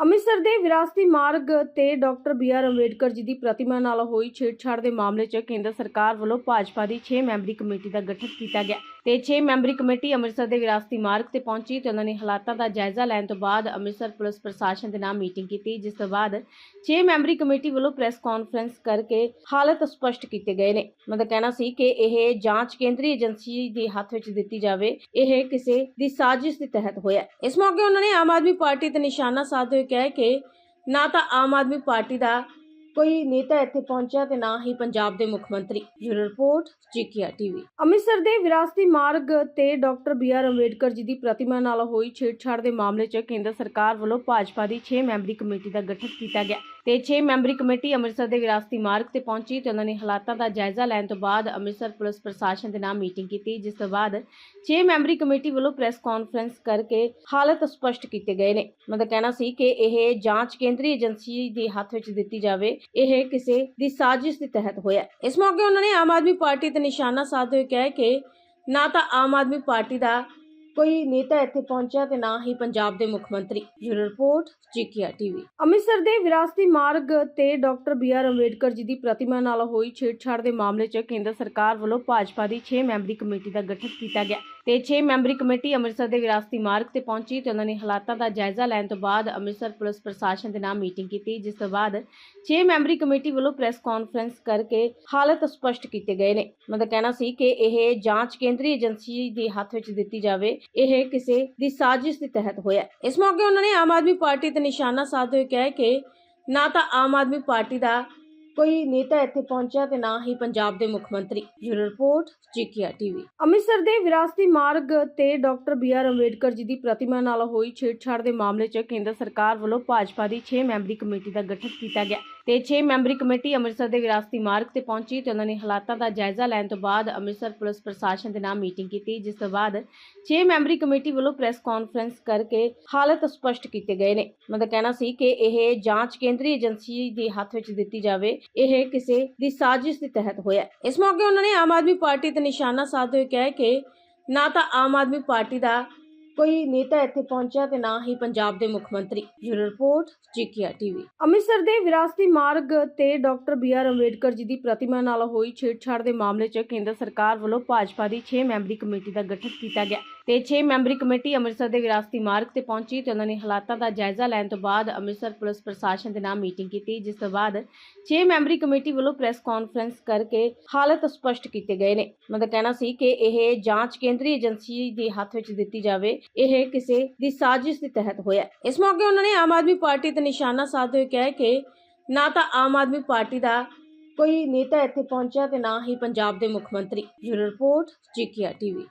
ਅੰਮ੍ਰਿਤਸਰ ਦੇ ਵਿਰਾਸਤੀ ਮਾਰਗ ਤੇ doctor B R Ambedkar ji ਦੀ ਪ੍ਰਤਿਮਾ ਨਾਲ ਹੋਈ ਛੇੜਛਾੜ ਦੇ ਮਾਮਲੇ 'ਚ ਕੇਂਦਰ ਸਰਕਾਰ ਵੱਲੋਂ ਭਾਜਪਾ ਦੀ 6 ਮੈਂਬਰੀ ਕਮੇਟੀ ਦਾ ਗਠਨ ਕੀਤਾ ਗਿਆ। ਤੇ 6 ਮੈਂਬਰੀ ਕਮੇਟੀ ਅੰਮ੍ਰਿਤਸਰ ਦੇ ਵਿਰਾਸਤੀ ਮਾਰਗ ਤੇ ਪਹੁੰਚੀ ਤੇ ਉਹਨਾਂ ਨੇ ਹਾਲਾਤਾਂ ਦਾ ਜਾਇਜ਼ਾ ਲੈਣ ਤੋਂ ਬਾਅਦ ਅੰਮ੍ਰਿਤਸਰ ਪੁਲਿਸ ਪ੍ਰਸ਼ਾਸਨ ਦੇ ਨਾਲ ਮੀਟਿੰਗ ਕੀਤੀ, ਜਿਸ ਤੋਂ ਬਾਅਦ 6 ਮੈਂਬਰੀ ਕਮੇਟੀ ਵੱਲੋਂ ਪ੍ਰੈਸ ਕਾਨਫਰੰਸ ਕਰਕੇ ਹਾਲਤ ਸਪਸ਼ਟ ਕੀਤੇ ਗਏ ਨੇ। ਮਤਲਬ ਕਹਿਣਾ ਸੀ ਕਿ ਇਹ ਜਾਂਚ ਕੇਂਦਰੀ ਏਜੰਸੀ ਦੇ ਹੱਥ ਵਿੱਚ ਦਿੱਤੀ ਜਾਵੇ, ਇਹ ਕਿਸੇ ਦੀ ਸਾਜ਼ਿਸ਼ ਦੇ ਤਹਿਤ ਹੋਇਆ ਇਸ ਮੌਕੇ ਉਹਨਾਂ ਨੇ ਆਮ ਆਦਮੀ ਪਾਰਟੀ ਤੇ ਨਿਸ਼ਾਨਾ ਸਾਧਦੇ ਹੋਏ ਕਿਹਾ ਕਿ ਨਾ ਤਾਂ ਆਮ ਆਦਮੀ ਪਾਰਟੀ ਦਾ ਕੋਈ ਨੇਤਾ ਇੱਥੇ ਪਹੁੰਚਿਆ ਤੇ ਨਾ ਹੀ ਪੰਜਾਬ ਦੇ ਮੁੱਖ ਮੰਤਰੀ। Bureau report GKR TV. Amritsar ਦੇ ਵਿਰਾਸਤੀ ਮਾਰਗ ਤੇ doctor B R Ambedkar ji ਦੀ ਪ੍ਰਤਿਮਾ ਨਾਲ ਹੋਈ ਛੇੜਛਾੜ ਦੇ ਮਾਮਲੇ 'ਚ ਕੇਂਦਰ ਸਰਕਾਰ ਵੱਲੋਂ ਭਾਜਪਾ ਦੀ 6 ਮੈਂਬਰੀ ਕਮੇਟੀ ਦਾ ਗਠਨ ਕੀਤਾ ਗਿਆ ਤੇ 6 ਮੈਂਬਰੀ ਕਮੇਟੀ ਅੰਮ੍ਰਿਤਸਰ ਦੇ ਵਿਰਾਸਤੀ ਮਾਰਗ ਤੇ ਪਹੁੰਚੀ ਤੇ ਉਹਨਾਂ ਨੇ ਹਾਲਾਤਾਂ ਦਾ ਜਾਇਜ਼ਾ ਲੈਣ ਤੋਂ ਬਾਅਦ ਅੰਮ੍ਰਿਤਸਰ ਪੁਲਿਸ ਪ੍ਰਸ਼ਾਸਨ ਦੇ ਨਾਲ ਮੀਟਿੰਗ ਕੀਤੀ, ਜਿਸ ਤੋਂ ਬਾਅਦ 6 ਮੈਂਬਰੀ ਕਮੇਟੀ ਵੱਲੋਂ ਪ੍ਰੈਸ ਕਾਨਫਰੰਸ ਕਰਕੇ ਹਾਲਤ ਸਪਸ਼ਟ ਕੀਤੇ ਗਏ ਨੇ। ਮਤਲਬ ਕਹਿਣਾ ਸੀ ਕਿ ਇਹ ਜਾਂਚ ਕੇਂਦਰੀ ਏਜੰਸੀ ਦੇ ਹੱਥ ਵਿੱਚ ਦਿੱਤੀ ਜਾਵੇ ਇਹ ਕਿਸੇ ਦੀ ਸਾਜ਼ਿਸ਼ ਦੇ ਤਹਿਤ ਹੋਇਆ ਇਸ ਮੌਕੇ ਉਹਨਾਂ ਨੇ ਆਮ ਆਦਮੀ ਪਾਰਟੀ ਤੇ ਨਿਸ਼ਾਨਾ ਸਾਧਦੇ ਹੋਏ ਕਿਹਾ ਕਿ ਨਾ ਤਾਂ ਆਮ ਆਦਮੀ ਪਾਰਟੀ ਦਾ ਕੋਈ ਨੇਤਾ ਇੱਥੇ ਪਹੁੰਚਿਆ ਤੇ ਨਾ ਹੀ ਪੰਜਾਬ ਦੇ ਮੁੱਖ ਮੰਤਰੀ। Bureau report GKR TV. Amritsar ਦੇ ਵਿਰਾਸਤੀ ਮਾਰਗ ਤੇ doctor B R Ambedkar ji ਦੀ ਪ੍ਰਤਿਮਾ ਨਾਲ ਹੋਈ ਛੇੜਛਾੜ ਦੇ ਮਾਮਲੇ 'ਚ ਕੇਂਦਰ ਸਰਕਾਰ ਵੱਲੋਂ ਭਾਜਪਾ ਦੀ 6 ਮੈਂਬਰੀ ਕਮੇਟੀ ਦਾ ਗਠਨ ਕੀਤਾ ਗਿਆ। ਤੇ 6 ਮੈਂਬਰੀ ਕਮੇਟੀ ਅੰਮ੍ਰਿਤਸਰ ਦੇ ਵਿਰਾਸਤੀ ਮਾਰਗ ਤੇ ਪਹੁੰਚੀ ਤੇ ਉਹਨਾਂ ਨੇ ਹਾਲਾਤਾਂ ਦਾ ਜਾਇਜ਼ਾ ਲੈਣ ਤੋਂ ਬਾਅਦ ਅੰਮ੍ਰਿਤਸਰ ਪੁਲਿਸ ਪ੍ਰਸ਼ਾਸਨ ਦੇ ਨਾਲ ਮੀਟਿੰਗ ਕੀਤੀ, ਜਿਸ ਤੋਂ ਬਾਅਦ 6 ਮੈਂਬਰੀ ਕਮੇਟੀ ਵੱਲੋਂ ਪ੍ਰੈਸ ਕਾਨਫਰੰਸ ਕਰਕੇ ਹਾਲਤ ਸਪਸ਼ਟ ਕੀਤੇ ਗਏ ਨੇ। ਮਤਲਬ ਕਹਿਣਾ ਸੀ ਕਿ ਇਹ ਜਾਂਚ ਕੇਂਦਰੀ ਏਜੰਸੀ ਦੇ ਹੱਥ ਵਿੱਚ ਦਿੱਤੀ ਜਾਵੇ, ਇਹ ਕਿਸੇ ਦੀ ਸਾਜ਼ਿਸ਼ ਦੇ ਤਹਿਤ ਹੋਇਆ ਇਸ ਮੌਕੇ ਉਹਨਾਂ ਨੇ ਆਮ ਆਦਮੀ ਪਾਰਟੀ ਤੇ ਨਿਸ਼ਾਨਾ ਸਾਧਦੇ ਹੋਏ ਕਿਹਾ ਕਿ ਨਾ ਤਾਂ ਆਮ ਆਦਮੀ ਪਾਰਟੀ ਦਾ ਕੋਈ ਨੇਤਾ ਇੱਥੇ ਪਹੁੰਚਿਆ ਤੇ ਨਾ ਹੀ ਪੰਜਾਬ ਦੇ ਮੁੱਖ ਮੰਤਰੀ। Bureau report GKR TV. Amritsar ਦੇ ਵਿਰਾਸਤੀ ਮਾਰਗ ਤੇ doctor B R Ambedkar ji ਦੀ ਪ੍ਰਤਿਮਾ ਨਾਲ ਹੋਈ ਛੇੜਛਾੜ ਦੇ ਮਾਮਲੇ 'ਚ ਕੇਂਦਰ ਸਰਕਾਰ ਵੱਲੋਂ ਭਾਜਪਾ ਦੀ 6 ਮੈਂਬਰੀ ਕਮੇਟੀ ਦਾ ਗਠਨ ਕੀਤਾ ਗਿਆ ਤੇ 6 ਮੈਂਬਰੀ ਕਮੇਟੀ ਅੰਮ੍ਰਿਤਸਰ ਦੇ ਵਿਰਾਸਤੀ ਮਾਰਗ ਤੇ ਪਹੁੰਚੀ ਤੇ ਉਹਨਾਂ ਨੇ ਹਾਲਾਤਾਂ ਦਾ ਜਾਇਜ਼ਾ ਲੈਣ ਤੋਂ ਬਾਅਦ ਅੰਮ੍ਰਿਤਸਰ ਪੁਲਿਸ ਪ੍ਰਸ਼ਾਸਨ ਦੇ ਨਾਲ ਮੀਟਿੰਗ ਕੀਤੀ, ਜਿਸ ਤੋਂ ਬਾਅਦ 6 ਮੈਂਬਰੀ ਕਮੇਟੀ ਵੱਲੋਂ ਪ੍ਰੈਸ ਕਾਨਫਰੰਸ ਕਰਕੇ ਹਾਲਤ ਸਪਸ਼ਟ ਕੀਤੇ ਗਏ ਨੇ। ਮਤਲਬ ਕਹਿਣਾ ਸੀ ਕਿ ਇਹ ਜਾਂਚ ਕੇਂਦਰੀ ਏਜੰਸੀ ਦੇ ਹੱਥ ਵਿੱਚ ਦਿੱਤੀ ਜਾਵੇ ਇਹ ਕਿਸੇ ਦੀ ਸਾਜ਼ਿਸ਼ ਦੇ ਤਹਿਤ ਹੋਇਆ ਇਸ ਮੌਕੇ ਉਹਨਾਂ ਨੇ ਆਮ ਆਦਮੀ ਪਾਰਟੀ ਤੇ ਨਿਸ਼ਾਨਾ ਸਾਧਦੇ ਹੋਏ ਕਿਹਾ ਕਿ ਨਾ ਤਾਂ ਆਮ ਆਦਮੀ ਪਾਰਟੀ ਦਾ ਕੋਈ ਨੇਤਾ ਇੱਥੇ ਪਹੁੰਚਿਆ ਤੇ ਨਾ ਹੀ ਪੰਜਾਬ ਦੇ ਮੁੱਖ ਮੰਤਰੀ। Bureau report GKR TV. Amritsar ਦੇ ਵਿਰਾਸਤੀ ਮਾਰਗ ਤੇ doctor B R Ambedkar ji ਦੀ ਪ੍ਰਤਿਮਾ ਨਾਲ ਹੋਈ ਛੇੜਛਾੜ ਦੇ ਮਾਮਲੇ 'ਚ ਕੇਂਦਰ ਸਰਕਾਰ ਵੱਲੋਂ ਭਾਜਪਾ ਦੀ 6 ਮੈਂਬਰੀ ਕਮੇਟੀ ਦਾ ਗਠਨ ਕੀਤਾ ਗਿਆ। ਤੇ 6 ਮੈਂਬਰੀ ਕਮੇਟੀ ਅੰਮ੍ਰਿਤਸਰ ਦੇ ਵਿਰਾਸਤੀ ਮਾਰਗ ਤੇ ਪਹੁੰਚੀ ਤੇ ਉਹਨਾਂ ਨੇ ਹਾਲਾਤਾਂ ਦਾ ਜਾਇਜ਼ਾ ਲੈਣ ਤੋਂ ਬਾਅਦ ਅੰਮ੍ਰਿਤਸਰ ਪੁਲਿਸ ਪ੍ਰਸ਼ਾਸਨ ਦੇ ਨਾਲ ਮੀਟਿੰਗ ਕੀਤੀ, ਜਿਸ ਤੋਂ ਬਾਅਦ 6 ਮੈਂਬਰੀ ਕਮੇਟੀ ਵੱਲੋਂ ਪ੍ਰੈਸ ਕਾਨਫਰੰਸ ਕਰਕੇ ਹਾਲਤ ਸਪਸ਼ਟ ਕੀਤੇ ਗਏ ਨੇ। ਮਤਲਬ ਕਹਿਣਾ ਸੀ ਕਿ ਇਹ ਜਾਂਚ ਕੇਂਦਰੀ ਏਜੰਸੀ ਦੇ ਹੱਥ ਵਿੱਚ ਦਿੱਤੀ ਜਾਵੇ। ਇਹ ਕਿਸੇ ਦੀ ਸਾਜ਼ਿਸ਼ ਦੇ ਤਹਿਤ ਹੋਇਆ ਇਸ ਮੌਕੇ ਉਹਨਾਂ ਨੇ ਆਮ ਆਦਮੀ ਪਾਰਟੀ ਤੇ ਨਿਸ਼ਾਨਾ ਸਾਧਦੇ ਹੋਏ ਕਿਹਾ ਕਿ ਨਾ ਤਾਂ ਆਮ ਆਦਮੀ ਪਾਰਟੀ ਦਾ ਕੋਈ ਨੇਤਾ ਇੱਥੇ ਪਹੁੰਚਿਆ ਤੇ ਨਾ ਹੀ ਪੰਜਾਬ ਦੇ ਮੁੱਖ ਮੰਤਰੀ। Bureau report GKR TV.